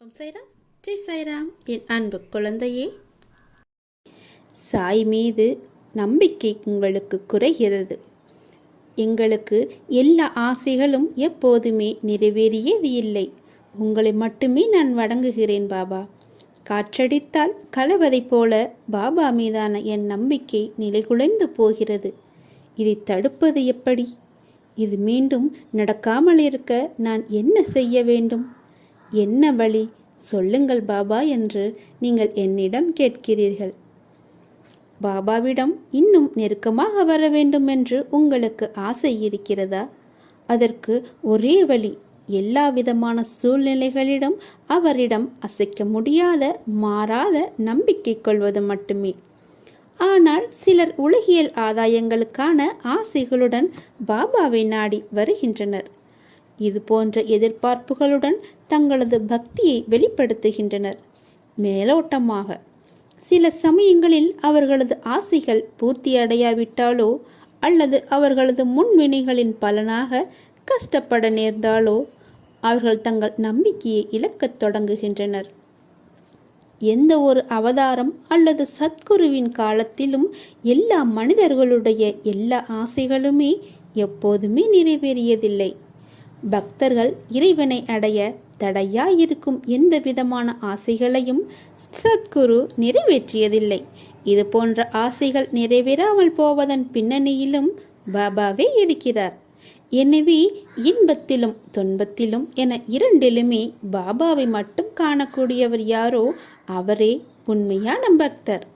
ஓம் சைராம். ஜெய் சாய்ராம் என் அன்பு குழந்தையே. சாய் மீது நம்பிக்கை உங்களுக்கு குறைகிறது. எங்களுக்கு எல்லா ஆசைகளும் எப்போதுமே நிறைவேறியது இல்லை. உங்களை மட்டுமே நான் வணங்குகிறேன் பாபா. காற்றடித்தால் கலவதைப் போல பாபா மீதான என் நம்பிக்கை நிலைகுலைந்து போகிறது. இதை தடுப்பது எப்படி? இது மீண்டும் நடக்காமல் இருக்க நான் என்ன செய்ய வேண்டும்? என்ன வழி? சொல்லுங்கள் பாபா என்று நீங்கள் என்னிடம் கேட்கிறீர்கள். பாபாவிடம் இன்னும் நெருக்கமாக வர வேண்டும் என்று உங்களுக்கு ஆசை இருக்கிறதா? அதற்கு ஒரே வழி எல்லா விதமான சூழ்நிலைகளிடம் அவரிடம் அசைக்க முடியாத மாறாத நம்பிக்கை கொள்வது மட்டுமே. ஆனால் சிலர் உலகியல் ஆதாயங்களுக்கான ஆசைகளுடன் பாபாவை நாடி வருகின்றனர். இது போன்ற எதிர்பார்ப்புகளுடன் தங்களது பக்தியை வெளிப்படுத்துகின்றனர். மேலோட்டமாக சில சமயங்களில் அவர்களது ஆசைகள் பூர்த்தியடையாவிட்டாலோ அல்லது அவர்களது முன்வினைகளின் பலனாக கஷ்டப்பட நேர்ந்தாலோ அவர்கள் தங்கள் நம்பிக்கையை இழக்கத் தொடங்குகின்றனர். எந்த ஒரு அவதாரம் அல்லது சத்குருவின் காலத்திலும் எல்லா மனிதர்களுடைய எல்லா ஆசைகளுமே எப்போதுமே நிறைவேறியதில்லை. பக்தர்கள் இறைவனை அடைய தடையாயிருக்கும் எந்த விதமான ஆசைகளையும் சத்குரு நிறைவேற்றியதில்லை. இது போன்ற ஆசைகள் நிறைவேறாமல் போவதன் பின்னணியிலும் பாபாவே இருக்கிறார். எனவே இன்பத்திலும் துன்பத்திலும் என இரண்டிலுமே பாபாவை மட்டும் காணக்கூடியவர் யாரோ அவரே உண்மையான பக்தர்.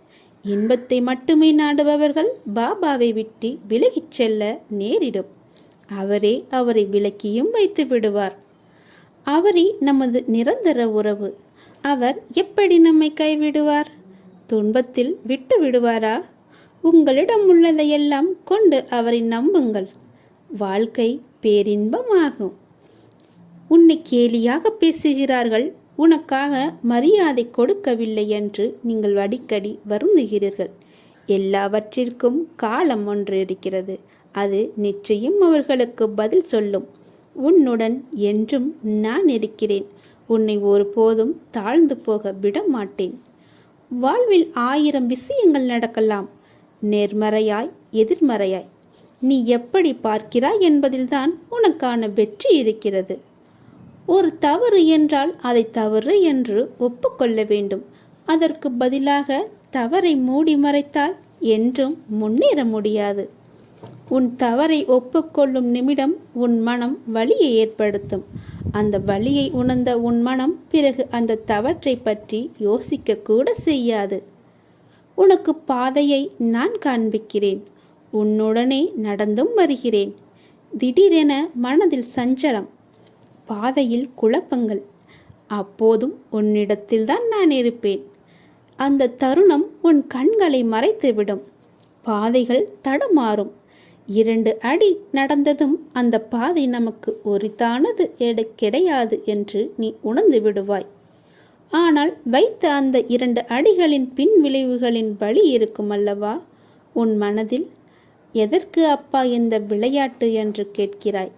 இன்பத்தை மட்டுமே நாடுபவர்கள் பாபாவை விட்டு விலகிச் செல்ல நேரிடும். அவரே அவரை விலக்கியும் வைத்து விடுவார். அவரே நமது நிரந்தர உறவு. அவர் எப்படி நம்மை கைவிடுவார்? துன்பத்தில் விட்டு விடுவாரா? உங்களிடம் உள்ளதையெல்லாம் கொண்டு அவரை நம்புங்கள். வாழ்க்கை பேரின்பமாகும். உன்னை கேலியாக பேசுகிறார்கள். உனக்காக மரியாதை கொடுக்கவில்லை என்று நீங்கள் அடிக்கடி வருந்துகிறீர்கள். எல்லாவற்றிற்கும் காலம் ஒன்று இருக்கிறது. அது நிச்சயம் அவர்களுக்கு பதில் சொல்லும். உன்னுடன் என்றும் நான் இருக்கிறேன். உன்னை ஒருபோதும் தாழ்ந்து போக விட மாட்டேன் வாழ்வில் ஆயிரம் விஷயங்கள் நடக்கலாம். நேர்மறையாய் எதிர்மறையாய். நீ எப்படி பார்க்கிறாய் என்பதில்தான் உனக்கான வெற்றி இருக்கிறது. ஒரு தவறு என்றால் அதை தவறு என்று ஒப்புக்கொள்ள வேண்டும். அதற்கு பதிலாக தவறை மூடி மறைத்தால் என்றும் முன்னேற முடியாது. உன் தவறை ஒப்புக்கொள்ளும் நிமிடம் உன் மனம் வலியை ஏற்படுத்தும். அந்த வலியை உணர்ந்த உன் மனம் பிறகு அந்த தவற்றை பற்றி யோசிக்க கூட செய்யாது. உனக்கு பாதையை நான் காண்பிக்கிறேன். உன்னுடனே நடந்தும் வருகிறேன். திடீரென மனதில் சஞ்சலம் பாதையில் குழப்பங்கள். அப்போதும் உன்னிடத்தில்தான் நான் இருப்பேன். அந்த தருணம் உன் கண்களை மறைத்துவிடும். பாதைகள் தடுமாறும். இரண்டு அடி நடந்ததும் அந்த பாதை நமக்கு ஒரித்தானது எடை கிடையாது என்று நீ உணர்ந்து விடுவாய். ஆனால் வைத்த அந்த இரண்டு அடிகளின் பின் விளைவுகளின் வழி இருக்கும் அல்லவா? உன் மனதில் எதற்கு அப்பா இந்த விளையாட்டு? என்று கேட்கிறாய்.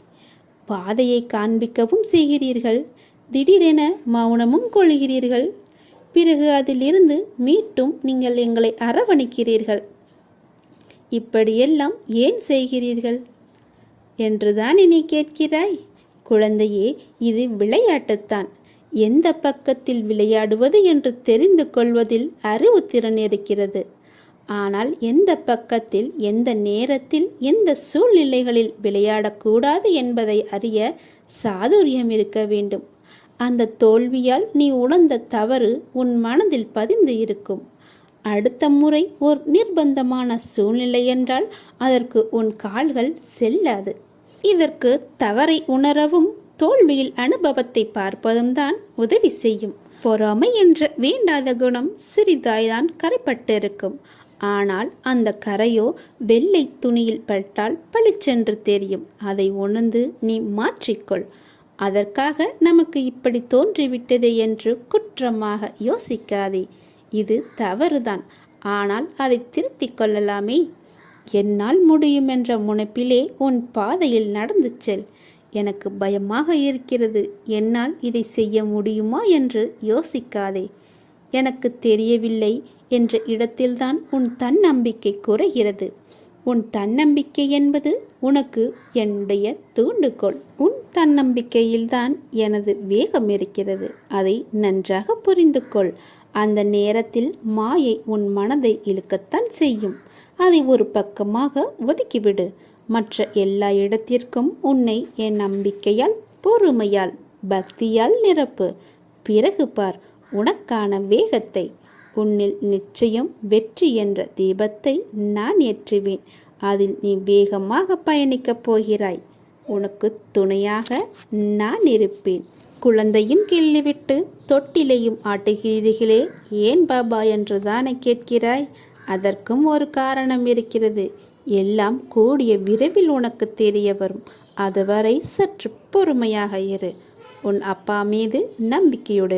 பாதையை காண்பிக்கவும் செய்கிறீர்கள். திடீரென மௌனமும் கொள்கிறீர்கள். பிறகு அதிலிருந்து மீட்டும் நீங்கள் எங்களை அரவணைக்கிறீர்கள். இப்படியெல்லாம் ஏன் செய்கிறீர்கள்? என்றுதான் நீ கேட்கிறாய்? குழந்தையே இது விளையாட்டுத்தான். எந்த பக்கத்தில் விளையாடுவது என்று தெரிந்து கொள்வதில் அறிவுத்திறன் இருக்கிறது ஆனால் எந்த பக்கத்தில் எந்த நேரத்தில் எந்த சூழ்நிலைகளில் விளையாடக்கூடாது என்பதை அறிய சாதுரியம் இருக்க வேண்டும். அந்த தோல்வியால் நீ உணர்ந்த தவறு உன் மனதில் பதிந்து இருக்கும். அடுத்த முறை ஒரு நிர்பந்தமான சூழ்நிலை என்றால் அதற்கு உன் கால்கள் செல்லாது. இதற்கு தவறை உணரவும் தோல்வியில் அனுபவத்தை பார்ப்பதும் தான் உதவி செய்யும். பொறாமை என்ற வேண்டாத குணம் சிறிதாய்தான் கரைப்பட்டிருக்கும். ஆனால் அந்த கரையோ வெள்ளை துணியில் பட்டால் பளிச்சென்று தெரியும். அதை உணர்ந்து நீ மாற்றிக்கொள். அதற்காக நமக்கு இப்படி தோன்றிவிட்டதே என்று குற்றமாக யோசிக்காதே. இது தவறுதான். ஆனால் அதை திருத்திக் கொள்ளலாமே. என்னால் முடியும் என்ற முனைப்பிலே உன் பாதையில் நடந்து செல். எனக்கு பயமாக இருக்கிறது. என்னால் இதை செய்ய முடியுமா என்று யோசிக்காதே. எனக்கு தெரியவில்லை என்ற இடத்தில்தான் உன் தன்னம்பிக்கை குறைகிறது. உன் தன்னம்பிக்கை என்பது உனக்கு என்னுடைய தூண்டுகோள் உன் தன்னம்பிக்கையில்தான் எனது வேகம் இருக்கிறது. அதை நன்றாக புரிந்து கொள் அந்த நேரத்தில் மாயை உன் மனதை இழுக்கத்தான் செய்யும். அதை ஒரு பக்கமாக ஒதுக்கிவிடு. மற்ற எல்லா இடத்திற்கும் உன்னை என் நம்பிக்கையால் பொறுமையால் பக்தியால் நிரப்பு. பிறகு பார் உனக்கான வேகத்தை. உன்னில் நிச்சயம் வெற்றி என்ற தீபத்தை நான் ஏற்றுவேன். அதில் நீ வேகமாக பயணிக்கப் போகிறாய். உனக்கு துணையாக நான் இருப்பேன். குழந்தையும் கிள்ளிவிட்டு தொட்டிலையும் ஆட்டுகிறீர்களே ஏன் பாபா என்று தானே கேட்கிறாய்? அதற்கும் ஒரு காரணம் இருக்கிறது. எல்லாம் கூடிய விரைவில் உனக்கு தெரிய வரும். அதுவரை சற்று பொறுமையாக இரு. உன் அப்பா மீது நம்பிக்கையோடு